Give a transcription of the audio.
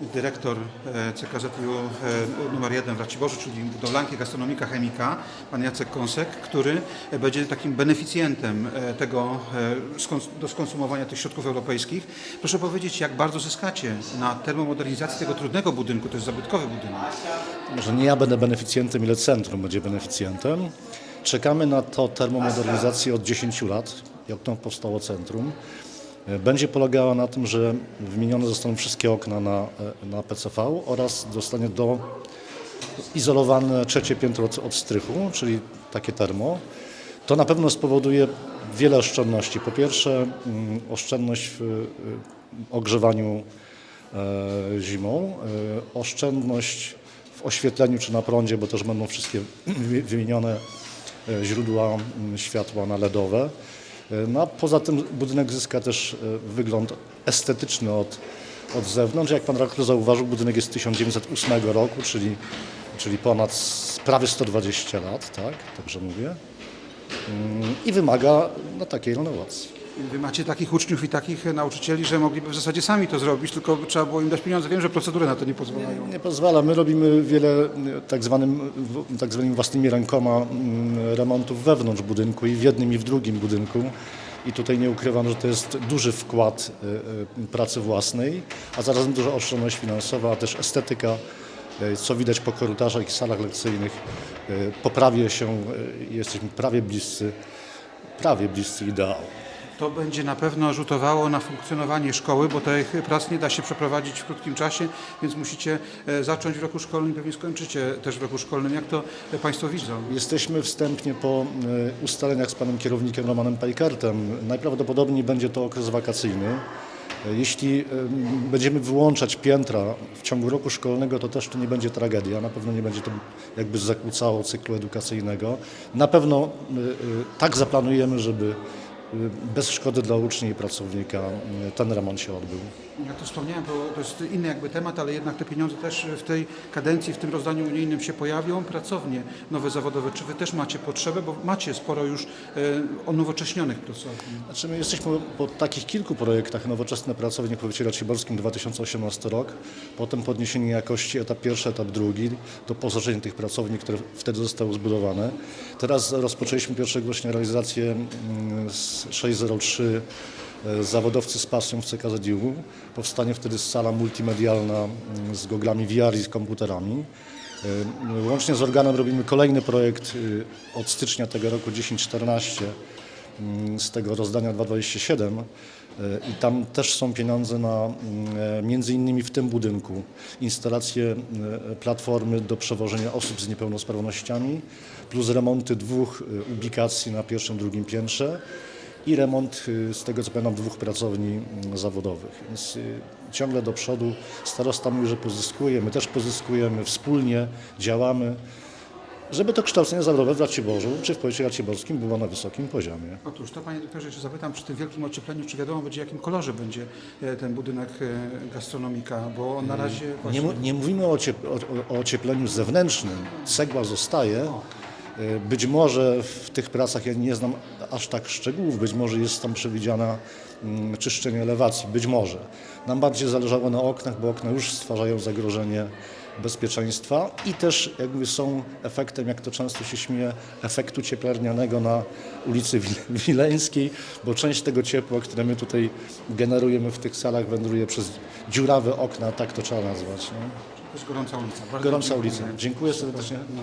dyrektor e, CKZU e, numer 1 w Raciborzu, czyli budowlanki, gastronomika, chemika, pan Jacek Kąsek, który e, będzie takim beneficjentem tego do skonsumowania tych środków europejskich. Proszę powiedzieć, jak bardzo zyskacie na termomodernizacji tego trudnego budynku, to jest zabytkowy budynek. Może nie ja będę beneficjentem, ile centrum będzie beneficjentem. Czekamy na to termomodernizację od 10 lat, jak to powstało centrum. Będzie polegała na tym, że wymienione zostaną wszystkie okna na, na PCV oraz zostanie do izolowane trzecie piętro od, strychu, czyli takie termo. To na pewno spowoduje wiele oszczędności. Po pierwsze, mm, oszczędność w ogrzewaniu e, zimą, e, oszczędność w oświetleniu czy na prądzie, bo też będą wszystkie wy- wymienione e, źródła mm, światła na LEDowe. E, No poza tym budynek zyska też e, wygląd estetyczny od, od zewnątrz. Jak pan redaktor zauważył, budynek jest z 1908 roku, czyli, czyli ponad prawie 120 lat, tak? Także mówię. Mm, I wymaga no, takiej renowacji. Wy macie takich uczniów i takich e, nauczycieli, że mogliby w zasadzie sami to zrobić, tylko trzeba było im dać pieniądze. Wiem, że procedury na to nie pozwalają. Nie pozwala. My robimy wiele y, tak, zwanym, tak zwanymi własnymi rękoma mm, remontów wewnątrz budynku i w jednym i w drugim budynku. I tutaj nie ukrywam, że to jest duży wkład y, y, pracy własnej, a zarazem duża oszczędność finansowa, a też estetyka, co widać po korytarzach i salach lekcyjnych. Poprawia się, jesteśmy prawie bliscy, prawie bliscy ideału. To będzie na pewno rzutowało na funkcjonowanie szkoły, bo tych prac nie da się przeprowadzić w krótkim czasie, więc musicie e, zacząć w roku szkolnym, pewnie skończycie też w roku szkolnym. Jak to Państwo widzą? Jesteśmy wstępnie po e, ustaleniach z panem kierownikiem Romanem Pajkartem. Najprawdopodobniej będzie to okres wakacyjny. E, Jeśli będziemy wyłączać piętra w ciągu roku szkolnego, to też to nie będzie tragedia. Na pewno nie będzie to jakby zakłócało cyklu edukacyjnego. Na pewno tak zaplanujemy, żeby bez szkody dla ucznia i pracownika e, ten remont się odbył. Jak to wspomniałem, to, to jest inny jakby temat, ale jednak te pieniądze też w tej kadencji, w tym rozdaniu unijnym się pojawią. Pracownie nowe zawodowe. Czy Wy też macie potrzebę, bo macie sporo już e, onowocześnionych pracowni. Znaczy my jesteśmy po takich kilku projektach Nowoczesne Pracownie w powiecie raciborskim 2018 rok, potem podniesienie jakości etap pierwszy, etap drugi, to poszerzenie tych pracowni, które wtedy zostały zbudowane. Teraz rozpoczęliśmy 1 września realizację mm, z 603 e, zawodowcy z pasją w CKZU. Powstanie wtedy sala multimedialna mm, z goglami VR i z komputerami. E, Łącznie z organem robimy kolejny projekt y, od stycznia tego roku 1014 mm, z tego rozdania 227 y, i tam też są pieniądze na mm, e, między innymi w tym budynku instalację platformy do przewożenia osób z niepełnosprawnościami plus remonty dwóch ubikacji na pierwszym, drugim piętrze i remont y, z tego co pamiętam dwóch pracowni mm, zawodowych. Więc y, ciągle do przodu starosta mówi, że pozyskuje, my też pozyskujemy, wspólnie działamy żeby to kształcenie zawodowe w Raciborzu czy w powiecie raciborskim było na wysokim poziomie. Otóż to Panie Doktorze, jeszcze zapytam przy tym wielkim ociepleniu, czy wiadomo będzie, jakim kolorze będzie e, ten budynek e, gastronomika, bo on na razie Nie, właśnie... mu- nie mówimy o, ociep- o, o ociepleniu zewnętrznym. Cegła zostaje. Y, Być może w tych pracach, ja nie znam aż tak szczegółów, być może jest tam przewidziana mm, czyszczenie elewacji, być może. Nam bardziej zależało na oknach, bo okna już stwarzają zagrożenie bezpieczeństwa i też jakby są efektem, jak to często się śmieje, efektu cieplarnianego na ulicy Wil- Wileńskiej, bo część tego ciepła, które my tutaj generujemy w tych salach wędruje przez dziurawe okna, tak to trzeba nazwać. Nie? To jest gorąca ulica. Bardzo Gorąca dziękuję. ulica. Dziękuję serdecznie. No.